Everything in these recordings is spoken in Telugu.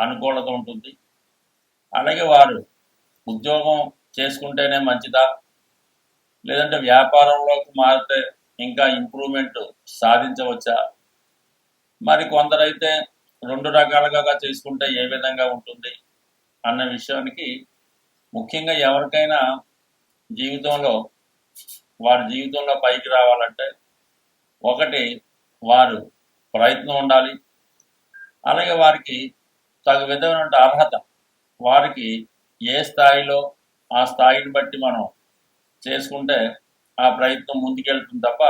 అనుకూలత ఉంటుంది. అలాగే వారు ఉద్యోగం చేసుకుంటేనే మంచిదా? లేదంటే వ్యాపారంలోకి మారితే ఇంకా ఇంప్రూవ్మెంట్ సాధించవచ్చా? మరి కొందరైతే రెండు రకాలుగా చేసుకుంటే ఏ విధంగా ఉంటుంది? అన్న విషయానికి ముఖ్యంగా ఎవరికైనా జీవితంలో వారి జీవితంలో పైకి రావాలంటే ఒకటి వారు ప్రయత్నం ఉండాలి. అలాగే వారికి తగు విధమైన అర్హత. వారికి ఏ స్థాయిలో ఆ స్థాయిని బట్టి మనం చేసుకుంటే ఆ ప్రయత్నం ముందుకెళ్తుంది తప్ప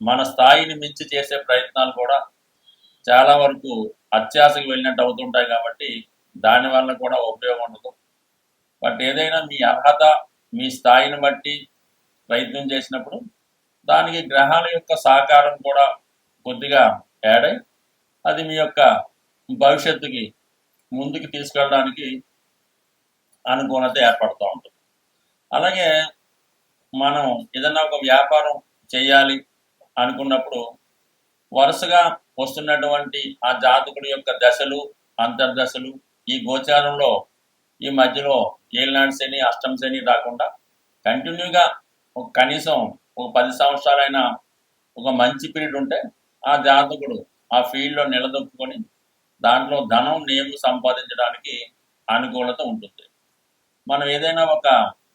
మన స్థాయిని మించి చేసే ప్రయత్నాలు కూడా చాలా వరకు అత్యాశకు వెళ్ళినట్టు అవుతుంటాయి కాబట్టి దానివల్ల కూడా ఉపయోగం ఉండదు. బట్ ఏదైనా మీ అర్హత మీ స్థాయిని బట్టి ప్రయత్నం చేసినప్పుడు దానికి గ్రహాల యొక్క సహకారం కూడా కొద్దిగా యాడ్ అయి అది మీ యొక్క భవిష్యత్తుకి ముందుకు తీసుకెళ్ళడానికి అనుకూలత ఏర్పడుతూ ఉంటుంది. అలాగే మనం ఏదైనా ఒక వ్యాపారం చేయాలి అనుకున్నప్పుడు వరుసగా వస్తున్నటువంటి ఆ జాతకుడి యొక్క దశలు అంతర్దశలు ఈ గోచారంలో ఈ మధ్యలో ఏలినాడు శని అష్టం శని రాకుండా కంటిన్యూగా ఒక కనీసం ఒక పది సంవత్సరాలైనా ఒక మంచి పీరియడ్ ఉంటే ఆ జాతకుడు ఆ ఫీల్డ్లో నిలదొక్కుని దాంట్లో ధనం నేమ్ సంపాదించడానికి అనుకూలత ఉంటుంది. మనం ఏదైనా ఒక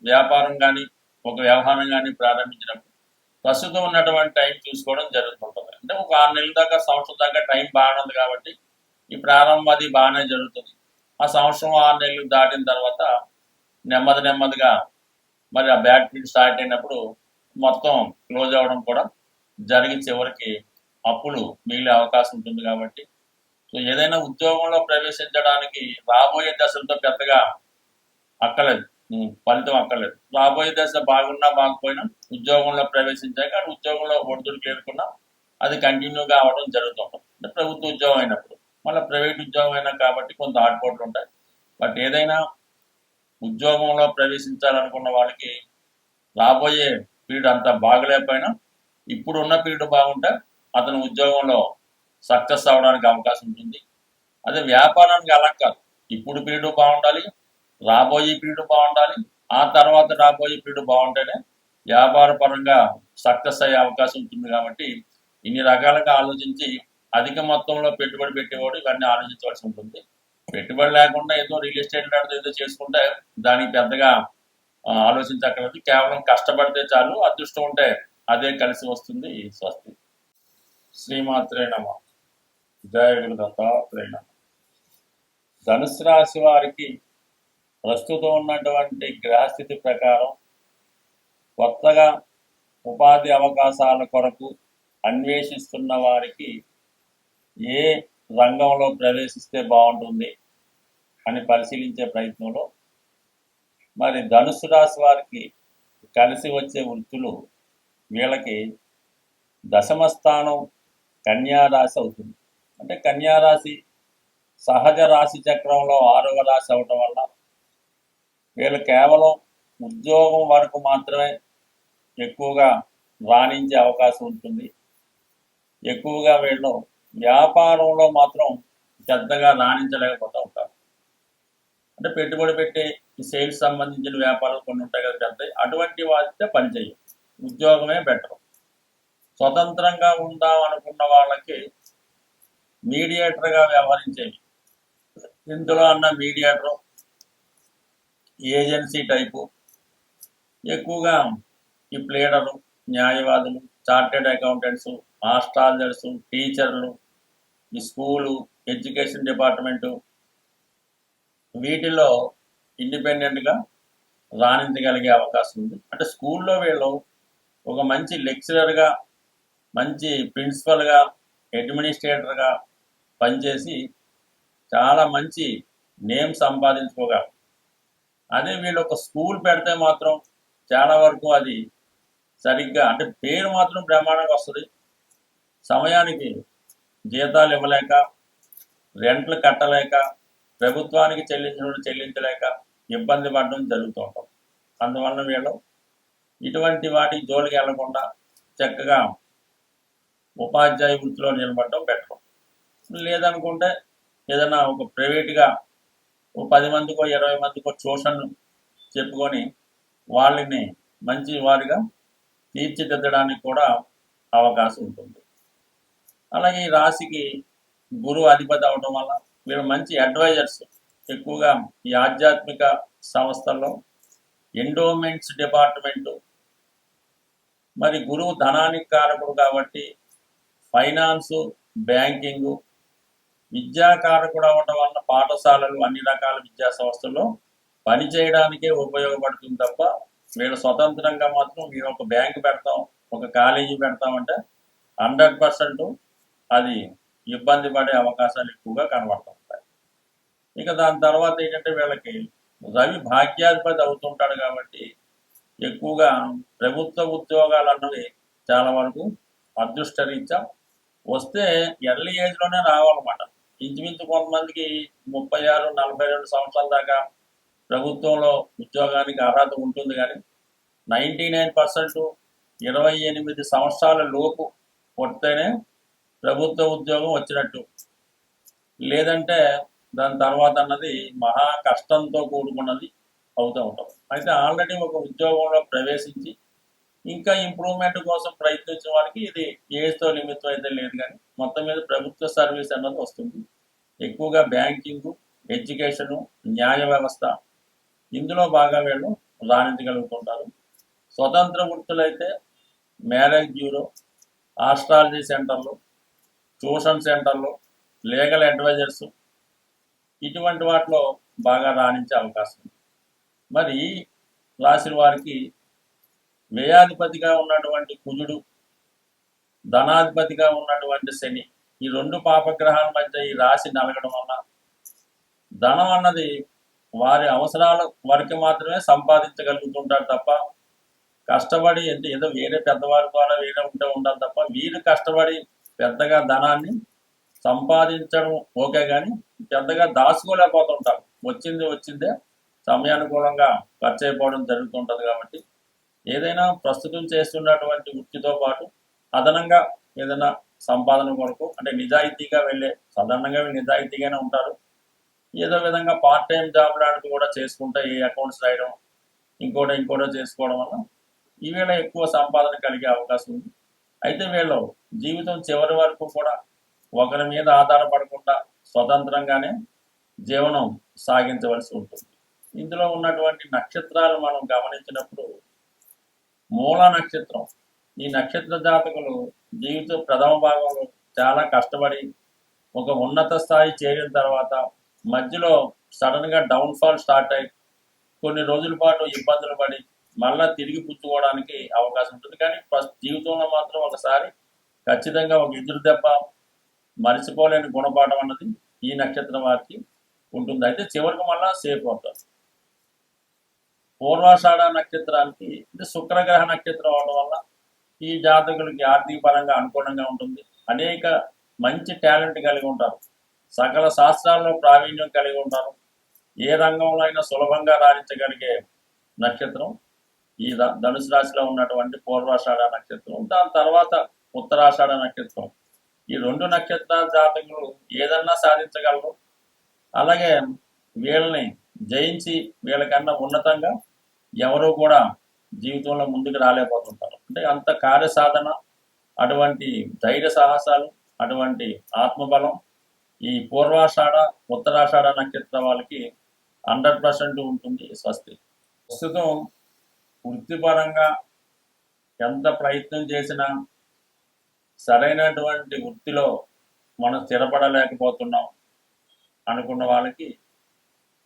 వ్యాపారం కానీ ఒక వ్యవహారం కానీ ప్రారంభించినప్పుడు ప్రస్తుతం ఉన్నటువంటి టైం చూసుకోవడం జరుగుతుంటుంది. అంటే ఒక ఆరు నెలల దాకా సంవత్సరం దాకా టైం బాగానే ఉంది కాబట్టి ఈ ప్రారంభం అది బాగానే జరుగుతుంది. ఆ సంవత్సరం ఆరు నెలలు దాటిన తర్వాత నెమ్మది నెమ్మదిగా మరి ఆ బ్యాక్ పీరియడ్ స్టార్ట్ అయినప్పుడు మొత్తం క్లోజ్ అవ్వడం కూడా జరిగి చివరికి అప్పులు మిగిలే అవకాశం ఉంటుంది కాబట్టి సో ఏదైనా ఉద్యోగంలో ప్రవేశించడానికి రాబోయే దశలతో పెద్దగా అక్కలేదు ఫలితం అక్కర్లేదు. రాబోయే దశ బాగున్నా బాగుపోయినా ఉద్యోగంలో ప్రవేశించాక ఉద్యోగంలో ఒడిదుడికి ఎదుర్కొన్నా అది కంటిన్యూగా అవ్వడం జరుగుతుంటుంది అంటే ప్రభుత్వ ఉద్యోగం అయినప్పుడు. మళ్ళీ ప్రైవేట్ ఉద్యోగం అయినా కాబట్టి కొంత ఆటుపోట్లు ఉంటాయి. బట్ ఏదైనా ఉద్యోగంలో ప్రవేశించాలనుకున్న వాళ్ళకి రాబోయే పీరియడ్ అంత బాగలేకపోయినా ఇప్పుడున్న పీరియడ్ బాగుంటే అతను ఉద్యోగంలో సక్సెస్ అవ్వడానికి అవకాశం ఉంటుంది. అదే వ్యాపారానికి అలా కాదు. ఇప్పుడు పీరియడ్ బాగుండాలి రాబోయే పీరియడ్ బాగుండాలి ఆ తర్వాత రాబోయే పీరియడ్ బాగుంటేనే వ్యాపార పరంగా సక్సెస్ అయ్యే అవకాశం ఉంటుంది కాబట్టి ఇన్ని రకాలుగా ఆలోచించి అధిక మొత్తంలో పెట్టుబడి పెట్టేవాడు ఇవన్నీ ఆలోచించవలసి ఉంటుంది. పెట్టుబడి లేకుండా ఏదో రియల్ ఎస్టేట్ లాంటిది ఏదో చేసుకుంటే దానికి పెద్దగా ఆలోచించక్కర్లేదు. కేవలం కష్టపడితే చాలు అదృష్టం ఉంటే అదే కలిసి వస్తుంది. స్వస్తి. శ్రీమాత్రే నమ. జయ దత్తాత్రేణ ధనుసు రాశి వారికి ప్రస్తుతం ఉన్నటువంటి గ్రహస్థితి ప్రకారం కొత్తగా ఉపాధి అవకాశాల కొరకు అన్వేషిస్తున్న వారికి ఏ రంగంలో ప్రవేశిస్తే బాగుంటుంది అని పరిశీలించే ప్రయత్నంలో మరి ధనుసు రాశి వారికి కలిసి వచ్చే వృత్తులు వీళ్ళకి దశమ స్థానం అవుతుంది. అంటే కన్యా రాశి సహజ రాశి చక్రంలో ఆరవ రాశి అవటం వల్ల వీళ్ళు కేవలం ఉద్యోగం వరకు మాత్రమే ఎక్కువగా రాణించే అవకాశం ఉంటుంది. ఎక్కువగా వీళ్ళు వ్యాపారంలో మాత్రం పెద్దగా రాణించలేకపోతూ ఉంటారు. అంటే పెట్టుబడి పెట్టే సేల్స్ సంబంధించిన వ్యాపారాలు కొన్ని ఉంటాయి కదా పెద్ద అటువంటి వాటితే పనిచేయం ఉద్యోగమే బెటర్. స్వతంత్రంగా ఉందాం అనుకున్న వాళ్ళకి మీడియేటర్గా వ్యవహరించేవి. ఇందులో అన్న మీడియేటర్ ఏజెన్సీ టైపు ఎక్కువగా ఈ ప్లేడర్లు న్యాయవాదులు చార్టెడ్ అకౌంటెంట్స్ ఆస్ట్రాలజర్స్ టీచర్లు ఈ స్కూలు ఎడ్యుకేషన్ డిపార్ట్మెంటు వీటిలో ఇండిపెండెంట్గా రాణించగలిగే అవకాశం ఉంది. అంటే స్కూల్లో వీళ్ళు ఒక మంచి లెక్చరర్గా మంచి ప్రిన్సిపల్గా అడ్మినిస్ట్రేటర్గా పనిచేసి చాలా మంచి నేమ్ సంపాదించుకోగలరు అదే వీళ్ళు ఒక స్కూల్ పెడితే మాత్రం చాలా వరకు అది సరిగ్గా అంటే పేరు మాత్రం బ్రహ్మాండంగా వస్తుంది. సమయానికి జీతాలు ఇవ్వలేక రెంట్లు కట్టలేక ప్రభుత్వానికి చెల్లించడం చెల్లించలేక ఇబ్బంది పడడం జరుగుతూ ఉంటాం. అందువలన వీళ్ళు ఇటువంటి వాటి జోలికి వెళ్ళకుండా చక్కగా ఉపాధ్యాయ వృత్తిలో నిలబడడం బెటర్. లేదనుకుంటే ఏదైనా ఒక ప్రైవేట్గా ఓ పది మందికో ఇరవై మందికో ట్యూషన్ చెప్పుకొని వాళ్ళని మంచి వారిగా తీర్చిదిద్దడానికి కూడా అవకాశం ఉంటుంది. అలాగే ఈ రాశికి గురువు అధిపతి అవడం వల్ల వీరు మంచి అడ్వైజర్స్ ఎక్కువగా ఈ ఆధ్యాత్మిక సంస్థల్లో ఎండోమెంట్స్ డిపార్ట్మెంటు. మరి గురువు ధనానికి కారకుడు కాబట్టి ఫైనాన్సు బ్యాంకింగు విద్యాకారకుడు అవ్వడం వల్ల పాఠశాలలు అన్ని రకాల విద్యా సంస్థల్లో పనిచేయడానికే ఉపయోగపడుతుంది తప్ప వీళ్ళు స్వతంత్రంగా మాత్రం మేము ఒక బ్యాంక్ పెడతాం ఒక కాలేజీ పెడతామంటే హండ్రెడ్ పర్సెంట్ అది ఇబ్బంది పడే అవకాశాలు ఎక్కువగా కనబడుతుంటాయి ఇక దాని తర్వాత ఏంటంటే వీళ్ళకి రవి భాగ్యాధిపతి అవుతుంటాడు కాబట్టి ఎక్కువగా ప్రభుత్వ ఉద్యోగాలు అన్నవి చాలా వరకు అదృష్టరీత్యా వస్తే ఎర్లీ ఏజ్లోనే రావాలన్నమాట. ఇంచుమించు కొంతమందికి ముప్పై ఆరు నలభై రెండు సంవత్సరాల దాకా ప్రభుత్వంలో ఉద్యోగానికి అర్హత ఉంటుంది కానీ నైంటీ నైన్ పర్సెంట్ ఇరవై ఎనిమిది సంవత్సరాల లోపు కొడితేనే ప్రభుత్వ ఉద్యోగం వచ్చినట్టు. లేదంటే దాని తర్వాత అన్నది మహా కష్టంతో కూడుకున్నది అవుతూ ఉంటాం అయితే ఆల్రెడీ ఒక ఉద్యోగంలో ప్రవేశించి ఇంకా ఇంప్రూవ్మెంట్ కోసం ప్రయత్నించిన వారికి ఇది ఏజ్తో నిమిత్తం అయితే లేదు కానీ మొత్తం మీద ప్రభుత్వ సర్వీస్ అన్నది వస్తుంది. ఎక్కువగా బ్యాంకింగ్ ఎడ్యుకేషను న్యాయ వ్యవస్థ ఇందులో బాగా వీళ్ళు రాణించగలుగుతుంటారు. స్వతంత్ర వృత్తులైతే మ్యారేజ్ బ్యూరో ఆస్ట్రాలజీ సెంటర్లు ట్యూషన్ సెంటర్లు లీగల్ అడ్వైజర్స్ ఇటువంటి వాటిలో బాగా రాణించే అవకాశం ఉంది. మరి రాసిన వారికి వ్యయాధిపతిగా ఉన్నటువంటి కుజుడు ధనాధిపతిగా ఉన్నటువంటి శని ఈ రెండు పాపగ్రహాల మధ్య ఈ రాశి నలగడం వల్ల ధనం అన్నది వారి అవసరాల వరకు మాత్రమే సంపాదించగలుగుతుంటారు తప్ప కష్టపడి అంటే ఏదో వేరే పెద్దవారి ద్వారా వేరే ఉంటే ఉండాలి తప్ప వీరు కష్టపడి పెద్దగా ధనాన్ని సంపాదించడం ఓకే కానీ పెద్దగా దాచుకోలేకపోతుంటారు. వచ్చింది వచ్చిందే సమయానుకూలంగా ఖర్చు అయిపోవడం జరుగుతుంటుంది కాబట్టి ఏదైనా ప్రస్తుతం చేస్తున్నటువంటి వృత్తితో పాటు అదనంగా ఏదైనా సంపాదన కొరకు అంటే నిజాయితీగా వెళ్ళే సాధారణంగా నిజాయితీగానే ఉంటారు. ఏదో విధంగా పార్ట్ టైం జాబ్ లాంటిది కూడా చేసుకుంటే ఈ అకౌంట్స్ రాయడం ఇంకోటి ఇంకోటో చేసుకోవడం వల్ల ఈవేళ ఎక్కువ సంపాదన కలిగే అవకాశం ఉంది. అయితే వీళ్ళు జీవితం చివరి వరకు కూడా ఒకరి మీద ఆధారపడకుండా స్వతంత్రంగానే జీవనం సాగించవలసి ఉంటుంది. ఇందులో ఉన్నటువంటి నక్షత్రాలు మనం గమనించినప్పుడు మూల నక్షత్రం. ఈ నక్షత్ర జాతకులు జీవిత ప్రథమ భాగంలో చాలా కష్టపడి ఒక ఉన్నత స్థాయి చేరిన తర్వాత మధ్యలో సడన్గా డౌన్ఫాల్ స్టార్ట్ అయ్యి కొన్ని రోజుల పాటు ఇబ్బందులు పడి మళ్ళా తిరిగి పుచ్చుకోవడానికి అవకాశం ఉంటుంది. కానీ ఫస్ట్ జీవితంలో మాత్రం ఒకసారి ఖచ్చితంగా ఒక ఎదురు దెబ్బ మరిచిపోలేని గుణపాఠం అన్నది ఈ నక్షత్రం వారికి ఉంటుంది. అయితే చివరికి మళ్ళా సేఫ్ అవుతారు. పూర్వాషాఢ నక్షత్రానికి అంటే శుక్రగ్రహ నక్షత్రం అవడం వల్ల ఈ జాతకులకి ఆర్థిక పరంగా అనుకూలంగా ఉంటుంది. అనేక మంచి టాలెంట్ కలిగి ఉంటారు. సకల శాస్త్రాల్లో ప్రావీణ్యం కలిగి ఉంటారు. ఏ రంగంలో అయినా సులభంగా రాణించగలిగే నక్షత్రం ఈ ధనుసు రాశిలో ఉన్నటువంటి పూర్వాషాఢ నక్షత్రం. దాని తర్వాత ఉత్తరాషాఢ నక్షత్రం. ఈ రెండు నక్షత్రాల జాతకులు ఏదన్నా సాధించగలరు. అలాగే వీళ్ళని జయించి వీళ్ళకన్నా ఉన్నతంగా ఎవరు కూడా జీవితంలో ముందుకు రాలేకపోతుంటారు. అంటే అంత కార్యసాధన అటువంటి ధైర్య సాహసాలు అటువంటి ఆత్మబలం ఈ పూర్వాషాఢ ఉత్తరాషాఢ నక్షత్ర వాళ్ళకి హండ్రెడ్ పర్సెంట్ ఉంటుంది స్వస్తి. ప్రస్తుతం వృత్తిపరంగా ఎంత ప్రయత్నం చేసినా సరైనటువంటి వృత్తిలో మనం స్థిరపడలేకపోతున్నాం అనుకున్న వాళ్ళకి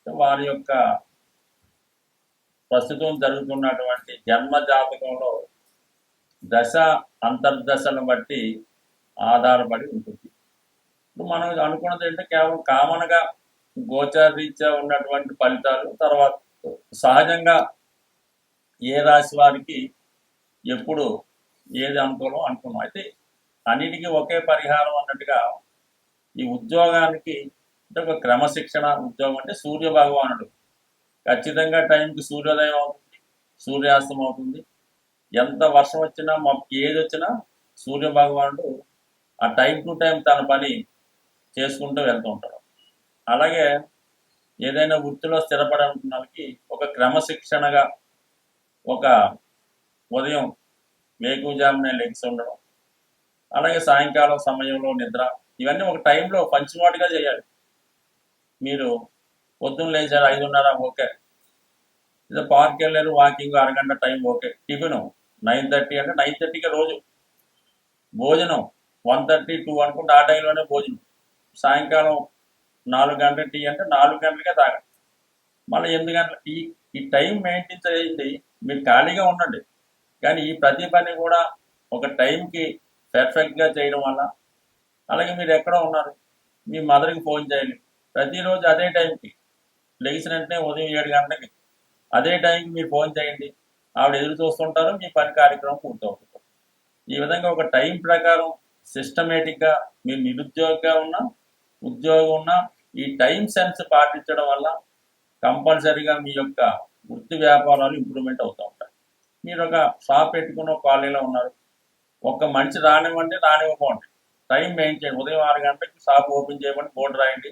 వారి యొక్క ప్రస్తుతం జరుగుతున్నటువంటి జన్మ జాతకంలో దశ అంతర్దశను బట్టి ఆధారపడి ఉంటుంది. ఇప్పుడు మనం అనుకున్నది ఏంటంటే కేవలం కామన్గా గోచారీత్యా ఉన్నటువంటి ఫలితాలు తర్వాత సహజంగా ఏ రాశి వారికి ఎప్పుడు ఏది అనుకూలం అనుకున్నాం. అయితే అన్నిటికీ ఒకే పరిహారం అన్నట్టుగా ఈ ఉద్యోగానికి అంటే ఒక క్రమశిక్షణ ఉద్యోగం అంటే సూర్య భగవానుడు ఖచ్చితంగా టైంకి సూర్యోదయం అవుతుంది. సూర్యాస్తం అవుతుంది. ఎంత వర్షం వచ్చినా మాకు ఏది వచ్చినా సూర్య భగవానుడు ఆ టైం టు టైం తన పని చేసుకుంటూ వెళ్తూ ఉంటాడు. అలాగే ఏదైనా వృత్తిలో స్థిరపడాలనుకున్న వాళ్ళకి ఒక క్రమశిక్షణగా ఒక ఉదయం వేకుజామునే లెగ్స్ ఉండడం అలాగే సాయంకాలం సమయంలో నిద్ర ఇవన్నీ ఒక టైంలో పంచిమాటుగా చేయాలి. మీరు పొద్దున్న లేచారు ఐదున్నర ఓకే. ఇదే పార్క్ వెళ్ళారు వాకింగ్ అరగంట time okay. Tiffin nine thirty అంటే నైన్ థర్టీకి రోజు. భోజనం వన్ థర్టీ టూ అనుకుంటే ఆ టైంలోనే భోజనం. సాయంకాలం నాలుగు గంటల టీ అంటే నాలుగు గంటలకే తాగండి. మళ్ళీ ఎనిమిది గంటల ఈ ఈ టైం మెయింటైన్ చేయండి. మీరు ఖాళీగా ఉండండి. కానీ ఈ ప్రతి పని కూడా ఒక టైంకి పర్ఫెక్ట్గా చేయడం వల్ల. అలాగే మీరు ఎక్కడ ఉన్నారు. మీ మదర్కి ఫోన్ చేయండి. ప్రతిరోజు అదే టైంకి లేచిన వెంటనే ఉదయం ఏడు గంటలకి అదే టైంకి మీరు ఫోన్ చేయండి. ఆవిడ ఎదురు చూస్తుంటారు మీ పని కార్యక్రమం పూర్తవుతుంది ఈ విధంగా ఒక టైం ప్రకారం సిస్టమేటిక్గా మీరు నిరుద్యోగిగా ఉన్నా ఉద్యోగం ఉన్నా ఈ టైం సెన్స్ పాటించడం వల్ల కంపల్సరీగా మీ యొక్క వృత్తి వ్యాపారాలు ఇంప్రూవ్మెంట్ అవుతూ ఉంటాయి. మీరు ఒక షాప్ పెట్టుకున్న కాలనీలో ఉన్నారు. ఒక మనిషి రానివ్వండి రానివ్వకండి. టైం మెయింటైన్ ఉదయం ఆరు గంటలకి షాప్ ఓపెన్ చేయమని బోర్డు రాయండి.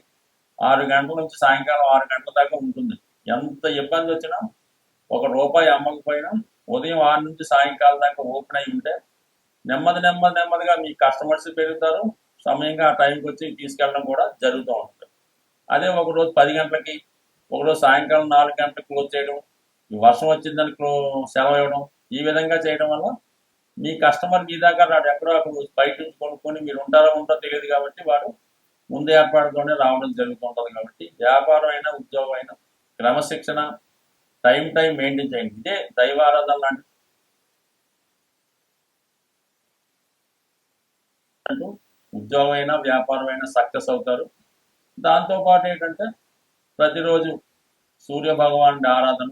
ఆరు గంటల నుంచి సాయంకాలం ఆరు గంటల దాకా ఉంటుంది. ఎంత ఇబ్బంది వచ్చినా ఒక రూపాయి అమ్మకపోయినా ఉదయం ఆరు నుంచి సాయంకాలం దాకా ఓపెన్ అయి ఉంటే నెమ్మది నెమ్మది నెమ్మదిగా మీ కస్టమర్స్ పెరుగుతారు. సమయంగా ఆ టైంకి వచ్చి తీసుకెళ్ళడం కూడా జరుగుతూ ఉంటుంది. అదే ఒకరోజు పది గంటలకి ఒకరోజు సాయంకాలం నాలుగు గంటలకు క్లోజ్ చేయడం ఈ వర్షం వచ్చిందని క్లో సెలవు ఇవ్వడం ఈ విధంగా చేయడం వల్ల మీ కస్టమర్ మీ దాకా రాడు. ఎక్కడో అక్కడ బయట నుంచి కొనుక్కొని మీరు ఉంటారో ఉంటారో తెలియదు కాబట్టి వాడు ముందు ఏర్పాటుతోనే రావడం జరుగుతుంటుంది కాబట్టి వ్యాపారం అయినా ఉద్యోగం అయినా క్రమశిక్షణ టైం టైం మెయింటైన్ చేయండి. ఇదే దైవారాధన లాంటి ఉద్యోగం అయినా వ్యాపారం అయినా సక్సెస్ అవుతారు. దాంతోపాటు ఏంటంటే ప్రతిరోజు సూర్య భగవానుడి ఆరాధన.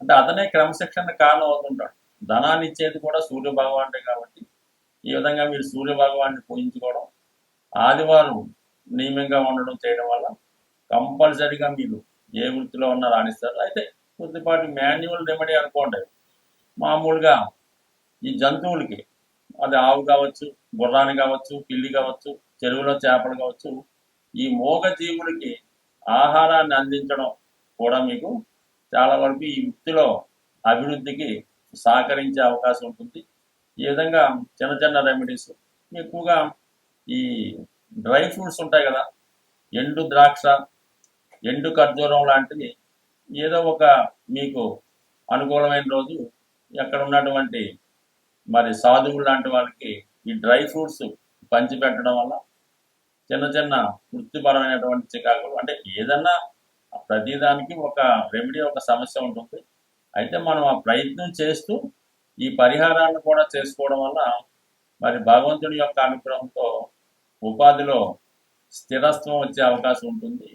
అంటే అతనే క్రమశిక్షణ కారణం అవుతుంటాడు. ధనాన్ని ఇచ్చేది కూడా సూర్య భగవానుడే కాబట్టి ఈ విధంగా మీరు సూర్య భగవాన్ని పూజించుకోవడం ఆదివారం నియమంగా ఉండడం చేయడం వల్ల కంపల్సరీగా మీరు ఏ వృత్తిలో ఉన్నా రాణిస్తారు. అయితే కొద్దిపాటి మాన్యువల్ రెమెడీ అనుకోండి. మామూలుగా ఈ జంతువులకి అది ఆవు కావచ్చు గుర్రాన్ని కావచ్చు పిల్లి కావచ్చు చెరువులో చేపలు కావచ్చు ఈ మోగ జీవులకి ఆహారాన్ని అందించడం కూడా మీకు చాలా వరకు ఈ వృత్తిలో అభివృద్ధికి సహకరించే అవకాశం ఉంటుంది. ఈ విధంగా చిన్న చిన్న రెమెడీస్ ఎక్కువగా ఈ డ్రై ఫ్రూట్స్ ఉంటాయి కదా. ఎండు ద్రాక్ష ఎండు ఖర్జూరం లాంటివి. ఏదో ఒక మీకు అనుకూలమైన రోజు ఎక్కడ ఉన్నటువంటి మరి సాధువులు లాంటి వాళ్ళకి ఈ డ్రై ఫ్రూట్స్ పంచి పెట్టడం వల్ల చిన్న చిన్న వృత్తిపరమైనటువంటి చికాకులు. అంటే ఏదన్నా ప్రతిదానికి ఒక రెమెడీ ఒక సమస్య ఉంటుంది. అయితే మనం ఆ ప్రయత్నం చేస్తూ ఈ పరిహారాన్ని కూడా చేసుకోవడం వల్ల మరి భగవంతుడి యొక్క అనుగ్రహంతో ఉపాధిలో స్థిరత్వం వచ్చే అవకాశం ఉంటుంది.